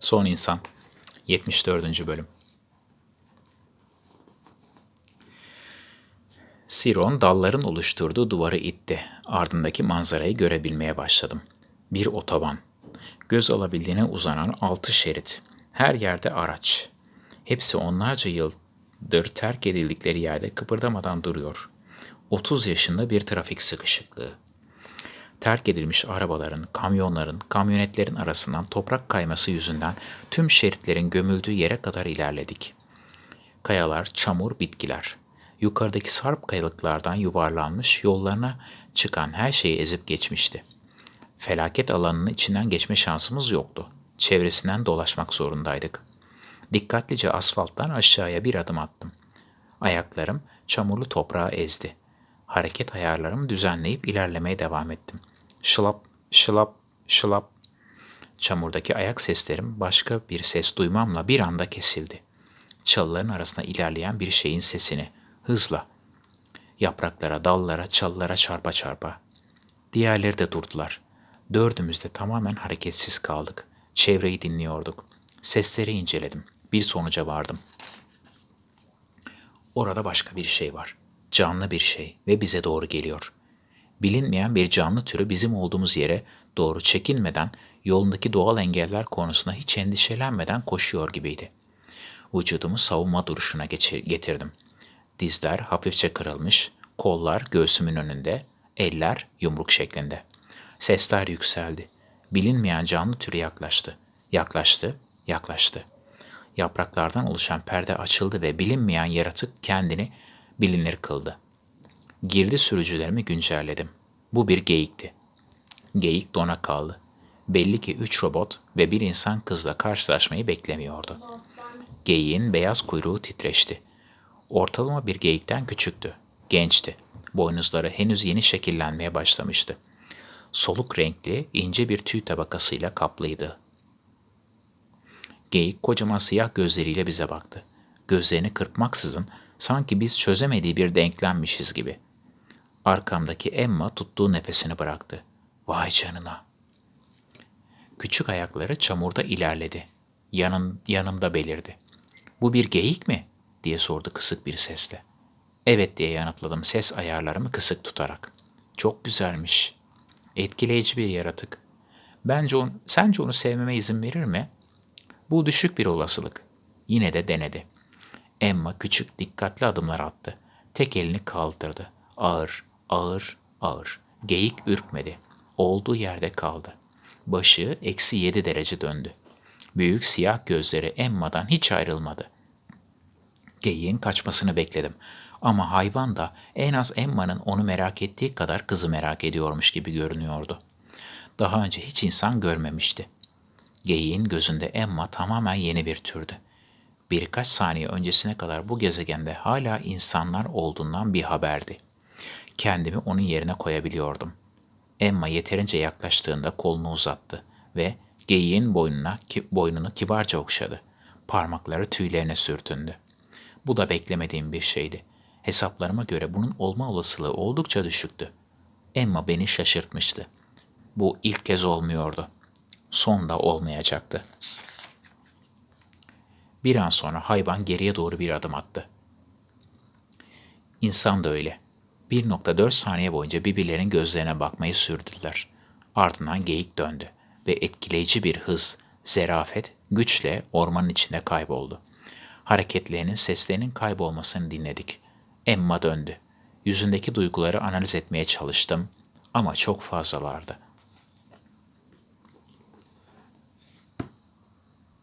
Son İnsan 74. Bölüm Siron dalların oluşturduğu duvarı itti. Ardındaki manzarayı görebilmeye başladım. Bir otoban. Göz alabildiğine uzanan altı şerit. Her yerde araç. Hepsi onlarca yıldır terk edildikleri yerde kıpırdamadan duruyor. 30 yaşında bir trafik sıkışıklığı. Terk edilmiş arabaların, kamyonların, kamyonetlerin arasından toprak kayması yüzünden tüm şeritlerin gömüldüğü yere kadar ilerledik. Kayalar, çamur, bitkiler. Yukarıdaki sarp kayalıklardan yuvarlanmış yollarına çıkan her şeyi ezip geçmişti. Felaket alanının içinden geçme şansımız yoktu. Çevresinden dolaşmak zorundaydık. Dikkatlice asfalttan aşağıya bir adım attım. Ayaklarım çamurlu toprağı ezdi. Hareket ayarlarımı düzenleyip ilerlemeye devam ettim. Şılap, şılap, şılap. Çamurdaki ayak seslerim başka bir ses duymamla bir anda kesildi. Çalıların arasında ilerleyen bir şeyin sesini, hızla. Yapraklara, dallara, çalılara çarpa çarpa. Diğerleri de durdular. Dördümüz de tamamen hareketsiz kaldık. Çevreyi dinliyorduk. Sesleri inceledim. Bir sonuca vardım. Orada başka bir şey var. Canlı bir şey ve bize doğru geliyor. Bilinmeyen bir canlı türü bizim olduğumuz yere doğru çekinmeden, yolundaki doğal engeller konusunda hiç endişelenmeden koşuyor gibiydi. Vücudumu savunma duruşuna getirdim. Dizler hafifçe kırılmış, kollar göğsümün önünde, eller yumruk şeklinde. Sesler yükseldi. Bilinmeyen canlı türü yaklaştı. Yaklaştı, yaklaştı. Yapraklardan oluşan perde açıldı ve bilinmeyen yaratık kendini bilinir kıldı. Girdi sürücülerimi güncelledim. Bu bir geyikti. Geyik dona kaldı. Belli ki üç robot ve bir insan kızla karşılaşmayı beklemiyordu. Geyiğin beyaz kuyruğu titreşti. Ortalama bir geyikten küçüktü. Gençti. Boynuzları henüz yeni şekillenmeye başlamıştı. Soluk renkli, ince bir tüy tabakasıyla kaplıydı. Geyik kocaman siyah gözleriyle bize baktı. Gözlerini kırpmaksızın sanki biz çözemediği bir denklenmişiz gibi. Arkamdaki Emma tuttuğu nefesini bıraktı. Vay canına. Küçük ayakları çamurda ilerledi. Yanım, yanımda belirdi. Bu bir geyik mi? diye sordu kısık bir sesle. Evet diye yanıtladım ses ayarlarımı kısık tutarak. Çok güzelmiş. Etkileyici bir yaratık. Bence on, sence onu sevmeme izin verir mi? Bu düşük bir olasılık. Yine de denedi. Emma küçük dikkatli adımlar attı. Tek elini kaldırdı. Ağır, ağır, ağır. Geyik ürkmedi. Olduğu yerde kaldı. Başı eksi yedi derece döndü. Büyük siyah gözleri Emma'dan hiç ayrılmadı. Geyiğin kaçmasını bekledim. Ama hayvan da en az Emma'nın onu merak ettiği kadar kızı merak ediyormuş gibi görünüyordu. Daha önce hiç insan görmemişti. Geyiğin gözünde Emma tamamen yeni bir türdü. Birkaç saniye öncesine kadar bu gezegende hala insanlar olduğundan bir haberdi. Kendimi onun yerine koyabiliyordum. Emma yeterince yaklaştığında kolunu uzattı ve geyiğin boynuna, ki, boynunu kibarca okşadı. Parmakları tüylerine sürtündü. Bu da beklemediğim bir şeydi. Hesaplarıma göre bunun olma olasılığı oldukça düşüktü. Emma beni şaşırtmıştı. Bu ilk kez olmuyordu. Son da olmayacaktı. Bir an sonra hayvan geriye doğru bir adım attı. İnsan da öyle. 1.4 saniye boyunca birbirlerinin gözlerine bakmayı sürdüler. Ardından geyik döndü ve etkileyici bir hız, zerafet, güçle ormanın içinde kayboldu. Hareketlerinin, seslerinin kaybolmasını dinledik. Emma döndü. Yüzündeki duyguları analiz etmeye çalıştım ama çok fazlalardı.''